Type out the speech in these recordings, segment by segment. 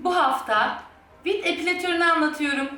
Bu hafta bit epilatörünü anlatıyorum.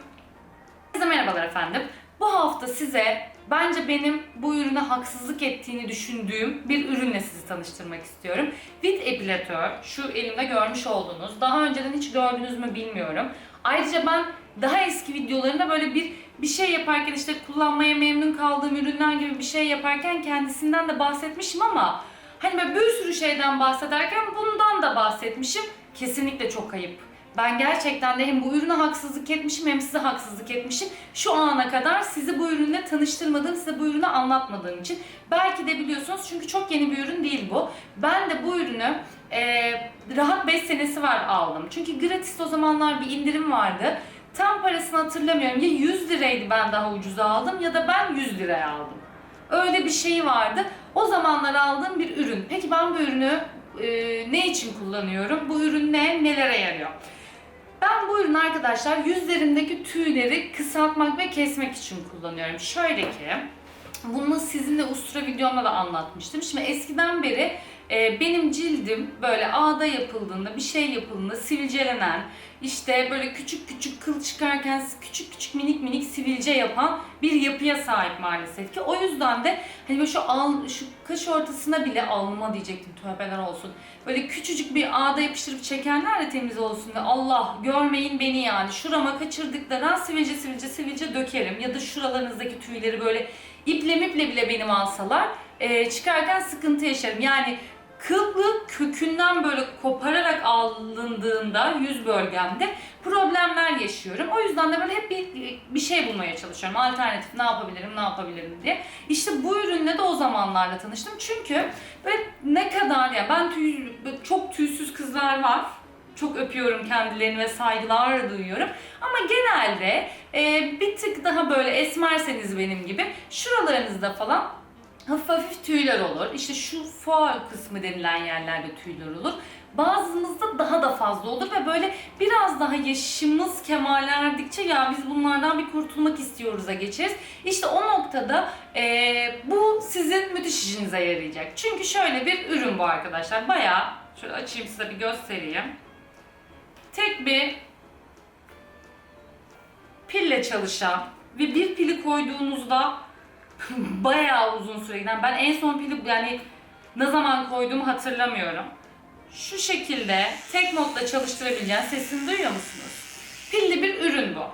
Herkese merhabalar efendim. Bu hafta size bence benim bu ürüne haksızlık ettiğini düşündüğüm bir ürünle sizi tanıştırmak istiyorum. Bit epilatör, şu elimde görmüş olduğunuz, daha önceden hiç gördünüz mü bilmiyorum. Ayrıca ben daha eski videolarında böyle bir bir şey yaparken işte kullanmaya memnun kaldığım ürünler gibi bir şey yaparken kendisinden de bahsetmişim ama hani böyle bir sürü şeyden bahsederken bundan da bahsetmişim. Kesinlikle çok ayıp. Ben gerçekten de hem bu ürüne haksızlık etmişim hem size haksızlık etmişim. Şu ana kadar sizi bu ürünle tanıştırmadığım, size bu ürünü anlatmadığım için. Belki de biliyorsunuz çünkü çok yeni bir ürün değil bu. Ben de bu ürünü e, rahat 5 senesi var aldım. Çünkü gratis o zamanlar bir indirim vardı. Tam parasını hatırlamıyorum. Ya 100 liraydı ben daha ucuza aldım ya da ben 100 liraya aldım. Öyle bir şey vardı. O zamanlar aldığım bir ürün. Peki ben bu ürünü e, ne için kullanıyorum? Bu ürün ne? Nelere yarıyor? Ben bu ürünü arkadaşlar yüzlerimdeki tüyleri kısaltmak ve kesmek için kullanıyorum. Şöyle ki, bunu sizinle ustura videomda da anlatmıştım. Şimdi eskiden beri e, benim cildim böyle ağda yapıldığında, bir şey yapıldığında sivilcelenen, işte böyle küçük küçük kıl çıkarken küçük küçük minik minik sivilce yapan bir yapıya sahip maalesef ki. O yüzden de hani böyle şu al, şu kaş ortasına bile alma diyecektim tövbeler olsun. Böyle küçücük bir ağda yapıştırıp çekenler de temiz olsun diye. Allah görmeyin beni yani. Şurama kaçırdıklarına sivilce sivilce sivilce dökerim. Ya da şuralarınızdaki tüyleri böyle iple miple bile benim alsalar e, çıkarken sıkıntı yaşarım. Yani kıllı kökünden böyle kopararak alındığında yüz bölgemde problemler yaşıyorum. O yüzden de böyle hep bir, bir şey bulmaya çalışıyorum. Alternatif ne yapabilirim, ne yapabilirim diye. İşte bu ürünle de o zamanlarla tanıştım. Çünkü böyle ne kadar ya ben tüy, çok tüysüz kızlar var. Çok öpüyorum kendilerini ve saygılar duyuyorum. Ama genelde e, bir tık daha böyle esmerseniz benim gibi şuralarınızda falan hafif hafif tüyler olur. İşte şu fuar kısmı denilen yerlerde tüyler olur. Bazımızda daha da fazla olur ve böyle biraz daha yaşımız kemale erdikçe ya biz bunlardan bir kurtulmak istiyoruz'a geçeriz. İşte o noktada eee, bu sizin müthiş işinize yarayacak. Çünkü şöyle bir ürün bu arkadaşlar. Bayağı şöyle açayım size bir göstereyim. Tek bir pille çalışan ve bir pili koyduğunuzda bayağı uzun süre giden. Ben en son pili yani ne zaman koyduğumu hatırlamıyorum. Şu şekilde tek modda çalıştırabileceğin sesini duyuyor musunuz? Pilli bir ürün bu.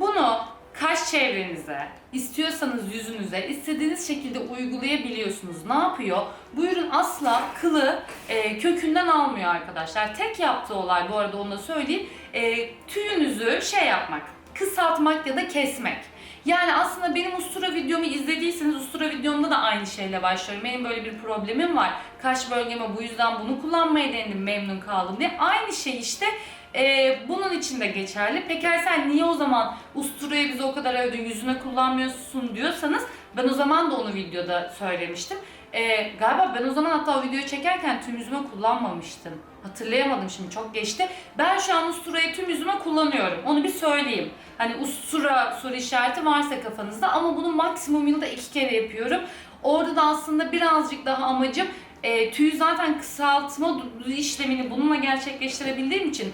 Bunu kaş çevrenize, istiyorsanız yüzünüze istediğiniz şekilde uygulayabiliyorsunuz. Ne yapıyor? Bu ürün asla kılı e, kökünden almıyor arkadaşlar. Tek yaptığı olay bu arada onu da söyleyeyim. E, tüyünüzü şey yapmak, kısaltmak ya da kesmek. Yani aslında benim ustura videomu izlediyseniz ustura videomda da aynı şeyle başlıyorum. Benim böyle bir problemim var. Kaş bölgeme bu yüzden bunu kullanmaya denedim memnun kaldım diye. Aynı şey işte e, bunun için de geçerli. Peki sen niye o zaman usturayı bize o kadar övdün yüzüne kullanmıyorsun diyorsanız ben o zaman da onu videoda söylemiştim. E, galiba ben o zaman hatta o videoyu çekerken tüm yüzüme kullanmamıştım. Hatırlayamadım şimdi çok geçti. Ben şu an usturayı tüm yüzüme kullanıyorum. Onu bir söyleyeyim. Hani ustura soru işareti varsa kafanızda ama bunu maksimum yılda iki kere yapıyorum. Orada da aslında birazcık daha amacım e, tüyü zaten kısaltma işlemini bununla gerçekleştirebildiğim için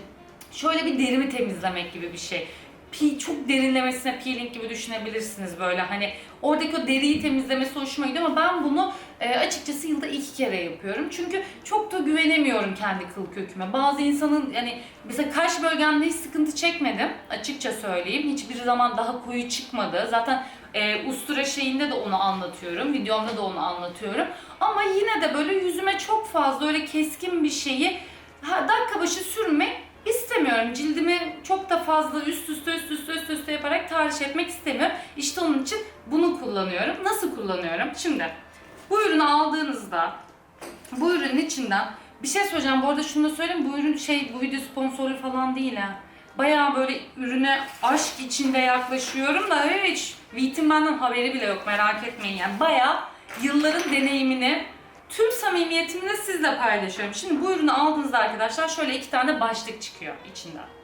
şöyle bir derimi temizlemek gibi bir şey. Pi, çok derinlemesine peeling gibi düşünebilirsiniz böyle hani oradaki o deriyi temizlemesi hoşuma gidiyor ama ben bunu e, açıkçası yılda iki kere yapıyorum. Çünkü çok da güvenemiyorum kendi kıl köküme. Bazı insanın yani mesela kaş bölgemde hiç sıkıntı çekmedim açıkça söyleyeyim. Hiçbir zaman daha koyu çıkmadı. Zaten e, ustura şeyinde de onu anlatıyorum. Videomda da onu anlatıyorum. Ama yine de böyle yüzüme çok fazla öyle keskin bir şeyi ha, dakika başı sürmek istemiyorum. Cildimi çok da fazla üst üste üst üste üst üste yaparak tahriş etmek istemiyorum. İşte onun için bunu kullanıyorum. Nasıl kullanıyorum? Şimdi bu ürünü aldığınızda bu ürünün içinden bir şey söyleyeceğim. Bu arada şunu da söyleyeyim. Bu ürün şey bu video sponsoru falan değil ha. Bayağı böyle ürüne aşk içinde yaklaşıyorum da hiç Vite'in benden haberi bile yok merak etmeyin yani. Bayağı yılların deneyimini tüm samimiyetimle sizle paylaşıyorum. Şimdi bu ürünü aldığınızda arkadaşlar şöyle iki tane başlık çıkıyor içinden.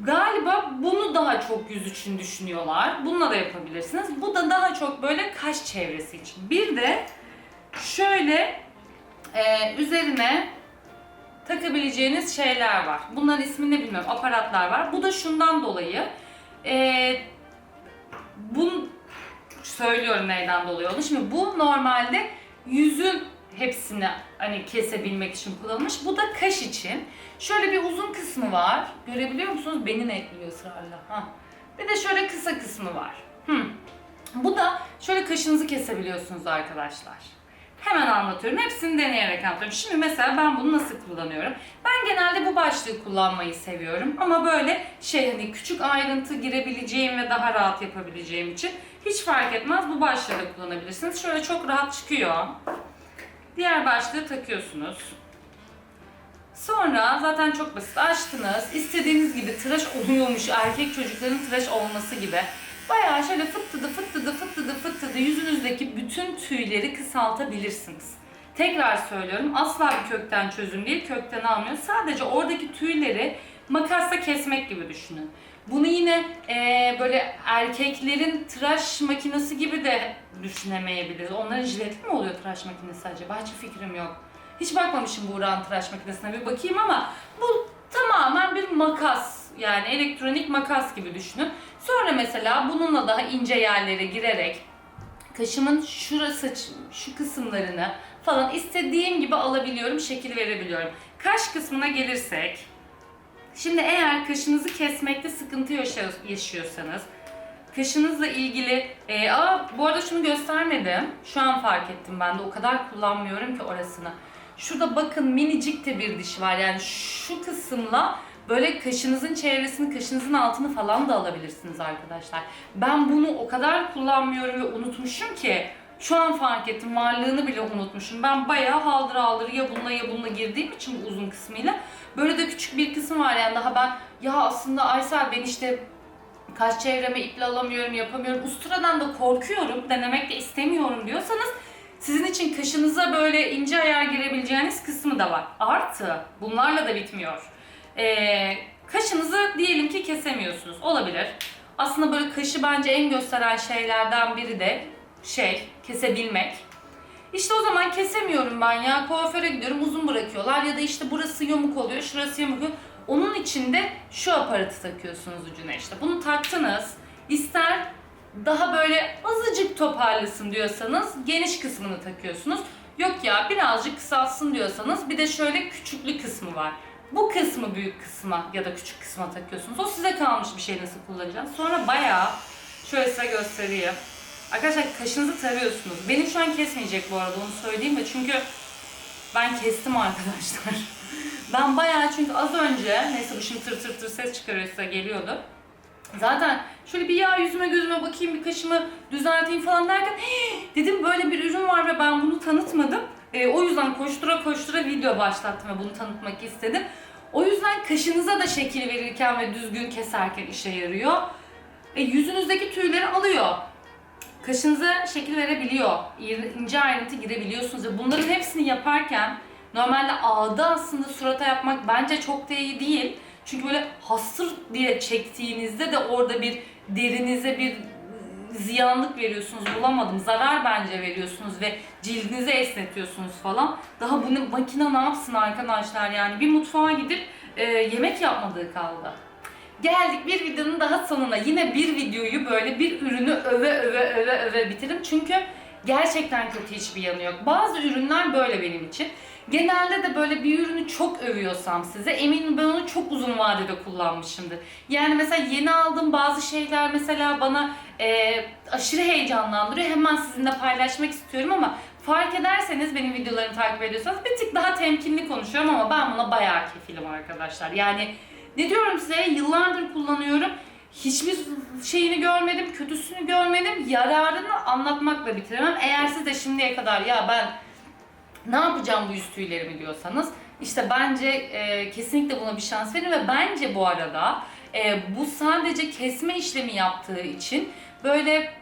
Galiba bunu daha çok yüz için düşünüyorlar. Bununla da yapabilirsiniz. Bu da daha çok böyle kaş çevresi için. Bir de şöyle e, üzerine takabileceğiniz şeyler var. Bunların ismini bilmiyorum. Aparatlar var. Bu da şundan dolayı. Ee, bu söylüyorum neyden dolayı olduğunu. Şimdi bu normalde yüzün hepsini hani kesebilmek için kullanılmış. Bu da kaş için. Şöyle bir uzun kısmı var. Görebiliyor musunuz? Beni netliyor ısrarla. Ha. Bir de şöyle kısa kısmı var. Hmm. Bu da şöyle kaşınızı kesebiliyorsunuz arkadaşlar. Hemen anlatıyorum. Hepsini deneyerek anlatıyorum. Şimdi mesela ben bunu nasıl kullanıyorum? Ben genelde bu başlığı kullanmayı seviyorum. Ama böyle şey hani küçük ayrıntı girebileceğim ve daha rahat yapabileceğim için hiç fark etmez. Bu başlığı da kullanabilirsiniz. Şöyle çok rahat çıkıyor. Diğer başlığı takıyorsunuz. Sonra zaten çok basit açtınız. İstediğiniz gibi tıraş oluyormuş erkek çocukların tıraş olması gibi. Bayağı şöyle fıttıdı fıttıdı fıttıdı fıttıdı yüzünüzdeki bütün tüyleri kısaltabilirsiniz. Tekrar söylüyorum asla bir kökten çözüm değil, kökten almıyor. Sadece oradaki tüyleri makasla kesmek gibi düşünün. Bunu yine eee, böyle erkeklerin tıraş makinesi gibi de düşünemeyebiliriz. Onların jiletli mi oluyor tıraş makinesi acaba? Hiç fikrim yok. Hiç bakmamışım Buğra'nın tıraş makinesine bir bakayım ama bu tamamen bir makas. Yani elektronik makas gibi düşünün. Sonra mesela bununla daha ince yerlere girerek kaşımın şurası, şu kısımlarını falan istediğim gibi alabiliyorum, şekil verebiliyorum. Kaş kısmına gelirsek, şimdi eğer kaşınızı kesmekte sıkıntı yaşıyorsanız, kaşınızla ilgili, e, aa bu arada şunu göstermedim, şu an fark ettim ben de o kadar kullanmıyorum ki orasını. Şurada bakın minicik de bir diş var yani şu kısımla böyle kaşınızın çevresini, kaşınızın altını falan da alabilirsiniz arkadaşlar. Ben bunu o kadar kullanmıyorum ve unutmuşum ki şu an fark ettim varlığını bile unutmuşum. Ben bayağı haldır haldır ya bununla ya bununla girdiğim için bu uzun kısmıyla. Böyle de küçük bir kısım var yani daha ben ya aslında Aysel ben işte kaş çevreme iple alamıyorum, yapamıyorum. Usturadan da korkuyorum, denemek de istemiyorum diyorsanız sizin için kaşınıza böyle ince ayar girebileceğiniz kısmı da var. Artı bunlarla da bitmiyor. Ee, kaşınızı diyelim ki kesemiyorsunuz. Olabilir. Aslında böyle kaşı bence en gösteren şeylerden biri de şey kesebilmek. İşte o zaman kesemiyorum ben ya kuaföre gidiyorum uzun bırakıyorlar ya da işte burası yamuk oluyor şurası yamuk oluyor. Onun için de şu aparatı takıyorsunuz ucuna işte. Bunu taktınız. İster daha böyle azıcık toparlasın diyorsanız geniş kısmını takıyorsunuz. Yok ya birazcık kısalsın diyorsanız bir de şöyle küçüklü kısmı var. Bu kısmı büyük kısma ya da küçük kısma takıyorsunuz. O size kalmış bir şey nasıl kullanacaksınız. Sonra bayağı şöyle size göstereyim. Arkadaşlar kaşınızı tarıyorsunuz. Benim şu an kesmeyecek bu arada onu söyleyeyim de çünkü ben kestim arkadaşlar. Ben bayağı çünkü az önce neyse bu şimdi tır tır tır ses çıkarıyor size geliyordu. Zaten şöyle bir yağ yüzüme gözüme bakayım bir kaşımı düzelteyim falan derken dedim böyle bir ürün var ve ben bunu tanıtmadım. Ee, o yüzden koştura koştura video başlattım ve bunu tanıtmak istedim. O yüzden kaşınıza da şekil verirken ve düzgün keserken işe yarıyor. E, yüzünüzdeki tüyleri alıyor. Kaşınıza şekil verebiliyor. İnce ayrıntı girebiliyorsunuz ve bunların hepsini yaparken normalde ağda aslında surata yapmak bence çok da iyi değil. Çünkü böyle hastır diye çektiğinizde de orada bir derinize bir ziyanlık veriyorsunuz bulamadım. Zarar bence veriyorsunuz ve cildinizi esnetiyorsunuz falan. Daha bunu makine ne yapsın arkadaşlar yani bir mutfağa gidip e, yemek yapmadığı kaldı. Geldik bir videonun daha sonuna. Yine bir videoyu böyle bir ürünü öve öve öve öve bitirdim. Çünkü gerçekten kötü hiçbir yanı yok. Bazı ürünler böyle benim için. Genelde de böyle bir ürünü çok övüyorsam size eminim ben onu çok uzun vadede kullanmışımdır. Yani mesela yeni aldığım bazı şeyler mesela bana e, aşırı heyecanlandırıyor. Hemen sizinle paylaşmak istiyorum ama fark ederseniz benim videolarımı takip ediyorsanız bir tık daha temkinli konuşuyorum ama ben buna bayağı kefilim arkadaşlar. Yani ne diyorum size yıllardır kullanıyorum. Hiçbir şeyini görmedim, kötüsünü görmedim. Yararını anlatmakla bitiremem. Eğer siz de şimdiye kadar ya ben ne yapacağım bu yüz tüylerimi diyorsanız işte bence e, kesinlikle buna bir şans verin ve bence bu arada e, bu sadece kesme işlemi yaptığı için böyle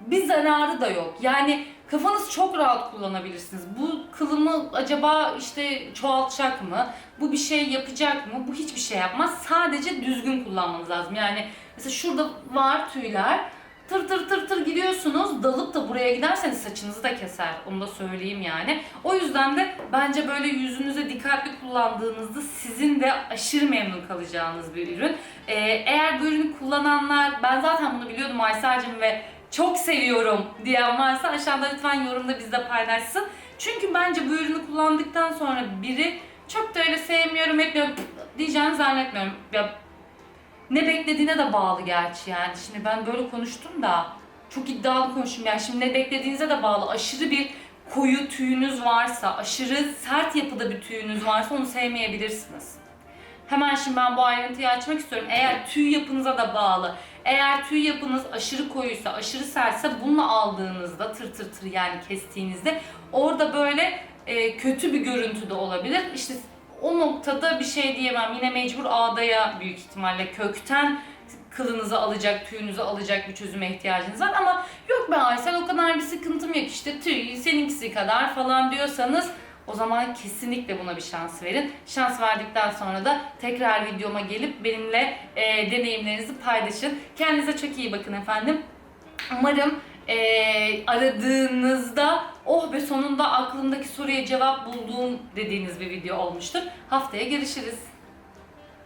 bir zararı da yok. Yani kafanız çok rahat kullanabilirsiniz. Bu kılımı acaba işte çoğaltacak mı? Bu bir şey yapacak mı? Bu hiçbir şey yapmaz. Sadece düzgün kullanmanız lazım. Yani mesela şurada var tüyler. tır tır tır tır gidiyorsunuz. Dalıp da buraya giderseniz saçınızı da keser. Onu da söyleyeyim yani. O yüzden de bence böyle yüzünüze dikkatli kullandığınızda sizin de aşırı memnun kalacağınız bir ürün. Ee, eğer bu ürünü kullananlar, ben zaten bunu biliyordum Aysel'cim ve çok seviyorum diyen varsa aşağıda lütfen yorumda bizde paylaşsın. Çünkü bence bu ürünü kullandıktan sonra biri çok da öyle sevmiyorum, etmiyorum diyeceğini zannetmiyorum. Ya ne beklediğine de bağlı gerçi yani. Şimdi ben böyle konuştum da çok iddialı konuştum yani. Şimdi ne beklediğinize de bağlı. Aşırı bir koyu tüyünüz varsa, aşırı sert yapıda bir tüyünüz varsa onu sevmeyebilirsiniz. Hemen şimdi ben bu ayrıntıyı açmak istiyorum. Eğer tüy yapınıza da bağlı. Eğer tüy yapınız aşırı koyuysa, aşırı sertse bunu aldığınızda tır tır tır yani kestiğinizde orada böyle e, kötü bir görüntü de olabilir. İşte o noktada bir şey diyemem. Yine mecbur ağdaya büyük ihtimalle kökten kılınızı alacak, tüyünüzü alacak bir çözüme ihtiyacınız var ama yok be Aysel o kadar bir sıkıntım yok işte tüy seninkisi kadar falan diyorsanız o zaman kesinlikle buna bir şans verin. Şans verdikten sonra da tekrar videoma gelip benimle e, deneyimlerinizi paylaşın. Kendinize çok iyi bakın efendim. Umarım e, aradığınızda oh be sonunda aklımdaki soruya cevap bulduğum dediğiniz bir video olmuştur. Haftaya görüşürüz.